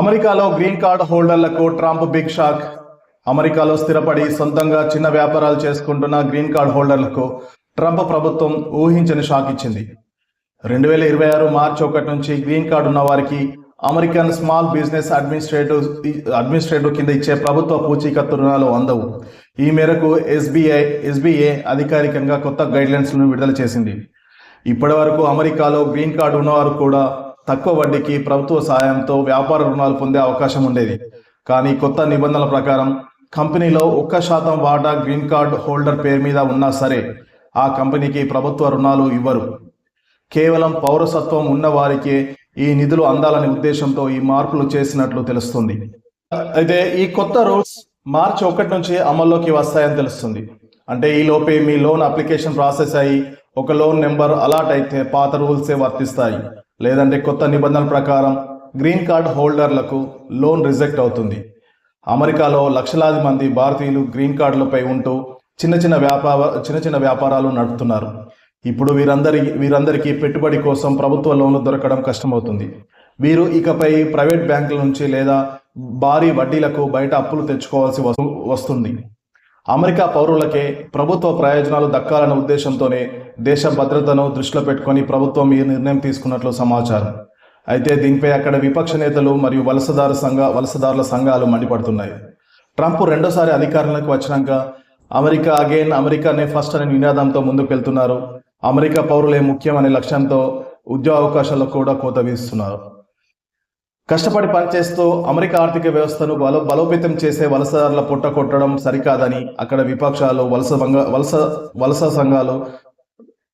అమెరికాలో green card హోల్డర్లకు Trump big shock. అమెరికాలో స్థిరపడి సొంతంగా చిన్న వ్యాపారాలు చేసుకుంటున్న గ్రీన్ కార్డ్ హోల్డర్లకు ట్రంప్ ప్రభుత్వం ఊహించని షాక్ ఇచ్చింది. రెండు వేల ఇరవై ఆరు మార్చి ఒకటి నుంచి గ్రీన్ కార్డు ఉన్న వారికి American small business administrative administrative కింద ఇచ్చే ప్రభుత్వ పూచీకత్తు రుణాలు అందవు. ఈ మేరకు ఎస్బీఐ ఎస్బీఏ అధికారికంగా కొత్త గైడ్లైన్స్లను విడుదల చేసింది. ఇప్పటి వరకు అమెరికాలో గ్రీన్ కార్డు ఉన్నవారు కూడా తక్కువ వడ్డీకి ప్రభుత్వ సాయంతో వ్యాపార రుణాలు పొందే అవకాశం ఉండేది. కానీ కొత్త నిబంధనల ప్రకారం కంపెనీలో ఒక్క శాతం వాటా గ్రీన్ కార్డ్ హోల్డర్ పేరు మీద ఉన్నా సరే ఆ కంపెనీకి ప్రభుత్వ రుణాలు ఇవ్వరు. కేవలం పౌరసత్వం ఉన్న వారికే ఈ నిధులు అందాలనే ఉద్దేశంతో ఈ మార్పులు చేసినట్లు తెలుస్తుంది. అయితే ఈ కొత్త రూల్స్ మార్చి ఒకటి నుంచి అమల్లోకి వస్తాయని తెలుస్తుంది. అంటే ఈ లోపే మీ లోన్ అప్లికేషన్ ప్రాసెస్ అయ్యి ఒక లోన్ నెంబర్ అలాట్ అయితే పాత రూల్సే వర్తిస్తాయి. లేదంటే కొత్త నిబంధనల ప్రకారం గ్రీన్ కార్డ్ హోల్డర్లకు లోన్ రిజెక్ట్ అవుతుంది. అమెరికాలో లక్షలాది మంది భారతీయులు గ్రీన్ కార్డులపై ఉంటూ చిన్న చిన్న వ్యాపార చిన్న చిన్న వ్యాపారాలు నడుపుతున్నారు. ఇప్పుడు వీరందరి వీరందరికీ పెట్టుబడి కోసం ప్రభుత్వ లోన్లు దొరకడం కష్టమవుతుంది. వీరు ఇకపై ప్రైవేట్ బ్యాంకుల నుంచి లేదా భారీ వడ్డీలకు బయట అప్పులు తెచ్చుకోవాల్సి వస్తుంది. అమెరికా పౌరులకే ప్రభుత్వ ప్రయోజనాలు దక్కాలన్న ఉద్దేశంతోనే దేశ భద్రతను దృష్టిలో పెట్టుకొని ప్రభుత్వం ఈ నిర్ణయం తీసుకున్నట్లు సమాచారం. అయితే దీనిపై అక్కడ విపక్ష నేతలు మరియు వలసదారు సంఘ వలసదారుల సంఘాలు మండిపడుతున్నాయి. ట్రంప్ రెండోసారి అధికారంలోకి వచ్చినాక అమెరికా అగైన్ అమెరికానే ఫస్ట్ అనే నినాదంతో ముందుకు వెళ్తున్నారు అమెరికా పౌరులే ముఖ్యం అనే లక్ష్యంతో ఉద్యోగ అవకాశాలకు కూడా కోత వీస్తున్నారు. కష్టపడి పనిచేస్తూ అమెరికా ఆర్థిక వ్యవస్థను బలో బలోపేతం చేసే వలసదారుల పుట్ట కొట్టడం సరికాదని అక్కడ విపక్షాలు వలస వలస వలస సంఘాలు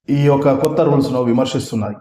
ఈ యొక్క కొత్త రూల్స్ను విమర్శిస్తున్నాయి.